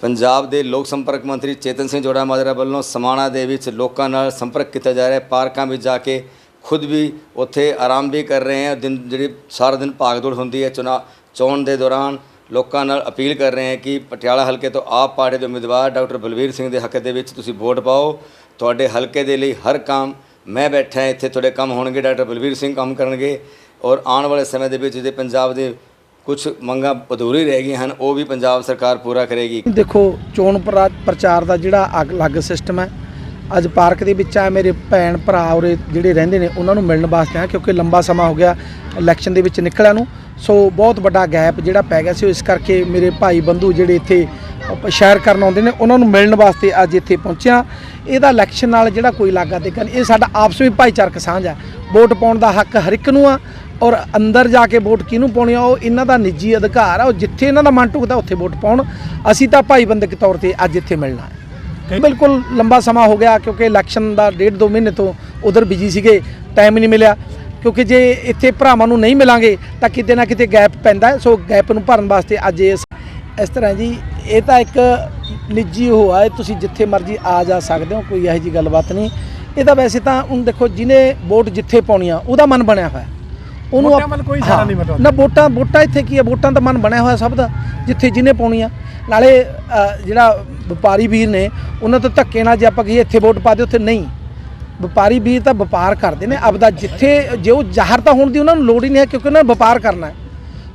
ਪੰਜਾਬ ਦੇ ਲੋਕ ਸੰਪਰਕ ਮੰਤਰੀ ਚੇਤਨ ਸਿੰਘ ਜੋੜਾ ਮਾਜਰਾ ਵੱਲੋਂ ਸਮਾਣਾ ਦੇ ਵਿੱਚ ਲੋਕਾਂ ਨਾਲ ਸੰਪਰਕ ਕੀਤਾ ਜਾ ਰਿਹਾ ਹੈ। ਪਾਰਕਾਂ ਵਿੱਚ ਜਾ ਕੇ ਖੁਦ ਵੀ ਉੱਥੇ ਆਰਾਮ ਵੀ ਕਰ ਰਹੇ ਹੈ। ਦਿਨ ਜਿਹੜੀ ਸਾਰਾ ਦਿਨ ਭਾਗਦੌੜ ਹੁੰਦੀ ਹੈ ਚੁਣਾ ਚੋਣ ਦੇ ਦੌਰਾਨ ਲੋਕਾਂ ਨਾਲ ਅਪੀਲ ਕਰ ਰਹੇ ਹੈ ਕਿ ਪਟਿਆਲਾ ਹਲਕੇ ਤੋਂ ਆਪ ਪਾਰਟੀ ਦੇ ਉਮੀਦਵਾਰ ਡਾਕਟਰ ਬਲਵੀਰ ਸਿੰਘ ਦੇ ਹੱਕ ਦੇ ਵਿੱਚ ਤੁਸੀਂ ਵੋਟ ਪਾਓ। ਤੁਹਾਡੇ ਹਲਕੇ ਦੇ ਲਈ ਹਰ ਕੰਮ ਮੈਂ ਬੈਠਾ ਇੱਥੇ, ਤੁਹਾਡੇ ਕੰਮ ਹੋਣਗੇ, ਡਾਕਟਰ ਬਲਵੀਰ ਸਿੰਘ ਕੰਮ ਕਰਨਗੇ। ਔਰ ਆਉਣ ਵਾਲੇ ਸਮੇਂ ਦੇ ਵਿੱਚ ਜੇ ਪੰਜਾਬ ਦੇ ਕੁਝ ਮੰਗਾਂ ਅਧੂਰੀ ਰਹਿ ਗਈਆਂ ਹਨ, ਉਹ ਵੀ ਪੰਜਾਬ ਸਰਕਾਰ ਪੂਰਾ ਕਰੇਗੀ। ਦੇਖੋ, ਚੋਣ ਪ੍ਰਾ- ਪ੍ਰਚਾਰ ਦਾ ਜਿਹੜਾ ਅਗ- ਅਲੱਗ ਸਿਸਟਮ ਹੈ, ਅੱਜ ਪਾਰਕ ਦੇ ਵਿੱਚ ਆ ਮੇਰੇ ਭੈਣ ਭਰਾ ਉਰੇ ਜਿਹੜੇ ਰਹਿੰਦੇ ਨੇ, ਉਹਨਾਂ ਨੂੰ ਮਿਲਣ ਵਾਸਤੇ ਆ ਕਿਉਂਕਿ ਲੰਬਾ ਸਮਾਂ ਹੋ ਗਿਆ ਇਲੈਕਸ਼ਨ ਦੇ ਵਿੱਚ ਨਿਕਲਿਆ ਨੂੰ। ਸੋ, ਬਹੁਤ ਵੱਡਾ ਗੈਪ ਜਿਹੜਾ ਪੈ ਗਿਆ ਸੀ ਇਸ ਕਰਕੇ ਮੇਰੇ ਭਾਈ ਬੰਧੂ ਜਿਹੜੇ ਇੱਥੇ ਅਪ- ਸ਼ਹਿਰ ਕਰਨ ਆਉਂਦੇ ਨੇ, ਉਹਨਾਂ ਨੂੰ ਮਿਲਣ ਵਾਸਤੇ ਅੱਜ ਇੱਥੇ ਪਹੁੰਚਿਆ। ਇਹਦਾ ਇਲੈਕਸ਼ਨ ਨਾਲ ਜਿਹੜਾ ਕੋਈ ਲਾਗਾ ਗੱਲ ਇਹ ਸਾਡਾ ਆਪਸ ਵਿੱਚ ਭਾਈਚਾਰਕ ਸਾਂਝ ਹੈ ਵੋਟ ਪਾਉਣ ਦਾ ਹੱਕ ਹਰ ਇੱਕ ਨੂੰ ਆ ਔਰ ਅੰਦਰ ਜਾ ਕੇ ਵੋਟ ਕਿਹਨੂੰ ਪਾਉਣੀ ਆ ਉਹ ਇਹਨਾਂ ਦਾ ਨਿੱਜੀ ਅਧਿਕਾਰ ਆ ਉਹ ਜਿੱਥੇ ਇਹਨਾਂ ਦਾ ਮਨ ਟੁਕਦਾ ਉੱਥੇ ਵੋਟ ਪਾਉਣ। ਅਸੀਂ ਤਾਂ ਭਾਈ ਬੰਦਕ ਤੌਰ ਤੇ ਅੱਜ ਇੱਥੇ ਮਿਲਣਾ ਹੈ। ਬਿਲਕੁਲ ਲੰਬਾ ਸਮਾਂ ਹੋ ਗਿਆ ਕਿਉਂਕਿ ਇਲੈਕਸ਼ਨ ਦਾ ਡੇਢ ਦੋ ਮਹੀਨੇ ਤੋਂ ਉਧਰ ਬਿਜ਼ੀ ਸੀਗੇ ਟਾਈਮ ਨਹੀਂ ਮਿਲਿਆ। ਕਿਉਂਕਿ ਜੇ ਇੱਥੇ ਭਰਾਵਾਂ ਨੂੰ ਨਹੀਂ ਮਿਲਾਂਗੇ ਤਾਂ ਕਿਤੇ ਨਾ ਕਿਤੇ ਗੈਪ ਪੈਂਦਾ। ਸੋ ਗੈਪ ਨੂੰ ਭਰਨ ਵਾਸਤੇ ਅੱਜ ਇਸ ਤਰ੍ਹਾਂ ਜੀ ਇਹ ਤਾਂ ਇੱਕ ਨਿੱਜੀ ਉਹ ਆ ਤੁਸੀਂ ਜਿੱਥੇ ਮਰਜ਼ੀ ਆ ਜਾ ਸਕਦੇ ਹੋ ਕੋਈ ਇਹੋ ਜੀ ਗੱਲਬਾਤ ਨਹੀਂ। ਇਹ ਤਾਂ ਵੈਸੇ ਤਾਂ ਹੁਣ ਦੇਖੋ ਜਿਹਨੇ ਵੋਟ ਜਿੱਥੇ ਪਾਉਣੀ ਆ ਉਹਦਾ ਮਨ ਬਣਿਆ ਹੋਇਆ। ਉਹਨੂੰ ਵੋਟਾਂ ਵੱਲ ਕੋਈ ਇਸ਼ਾਰਾ ਨਹੀਂ ਮਤਲਬ। ਨਾ ਵੋਟਾਂ ਵੋਟਾਂ ਇੱਥੇ ਕੀ ਆ? ਵੋਟਾਂ ਦਾ ਮਨ ਬਣਿਆ ਹੋਇਆ ਸਭ ਦਾ ਜਿੱਥੇ ਜਿਹਨੇ ਪਾਉਣੀ ਆ। ਨਾਲੇ ਜਿਹੜਾ ਵਪਾਰੀ ਵੀਰ ਨੇ ਉਹਨਾਂ ਤੋਂ ਧੱਕੇ ਨਾਲ ਜੇ ਆਪਾਂ ਕਹੀਏ ਇੱਥੇ ਵੋਟ ਪਾ ਦਿਓ ਉੱਥੇ ਨਹੀਂ। ਵਪਾਰੀ ਵੀਰ ਤਾਂ ਵਪਾਰ ਕਰਦੇ ਨੇ ਆਪਦਾ ਜਿੱਥੇ ਜੇ ਉਹ ਜ਼ਾਹਰ ਤਾਂ ਹੋਣ ਦੀ ਉਹਨਾਂ ਨੂੰ ਲੋੜ ਹੀ ਨਹੀਂ ਹੈ ਕਿਉਂਕਿ ਉਹਨਾਂ ਨੇ ਵਪਾਰ ਕਰਨਾ ਹੈ।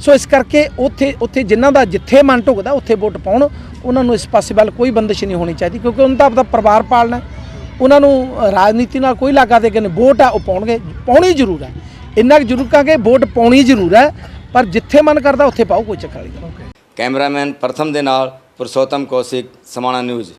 ਸੋ ਇਸ ਕਰਕੇ ਉੱਥੇ ਉੱਥੇ ਜਿਨ੍ਹਾਂ ਦਾ ਜਿੱਥੇ ਮਨ ਢੁਕਦਾ ਉੱਥੇ ਵੋਟ ਪਾਉਣ, ਉਹਨਾਂ ਨੂੰ ਇਸ ਪਾਸੇ ਵੱਲ ਕੋਈ ਬੰਦਿਸ਼ ਨਹੀਂ ਹੋਣੀ ਚਾਹੀਦੀ ਕਿਉਂਕਿ ਉਹਨਾਂ ਦਾ ਆਪਦਾ ਪਰਿਵਾਰ ਪਾਲਣਾ ਉਹਨਾਂ ਨੂੰ ਰਾਜਨੀਤੀ ਨਾਲ ਕੋਈ ਲਾਗਾ ਤੇ ਕਹਿੰਦੇ ਵੋਟ ਆ, ਉਹ ਪਾਉਣਗੇ, ਪਾਉਣੀ ਜ਼ਰੂਰ ਹੈ। ਇੰਨਾ ਕੁ ਜ਼ਰੂਰ ਕਹਾਂਗੇ ਵੋਟ ਪਾਉਣੀ ਜ਼ਰੂਰ ਹੈ, ਪਰ ਜਿੱਥੇ ਮਨ ਕਰਦਾ ਉੱਥੇ ਪਾਓ, ਕੋਈ ਚੱਕਰ ਨਹੀਂ। ਕੈਮਰਾਮੈਨ ਪ੍ਰਥਮ ਦੇ ਨਾਲ ਪੁਰਸ਼ੋਤਮ ਕੌਸ਼ਿਕ, ਸਮਾਣਾ ਨਿਊਜ਼।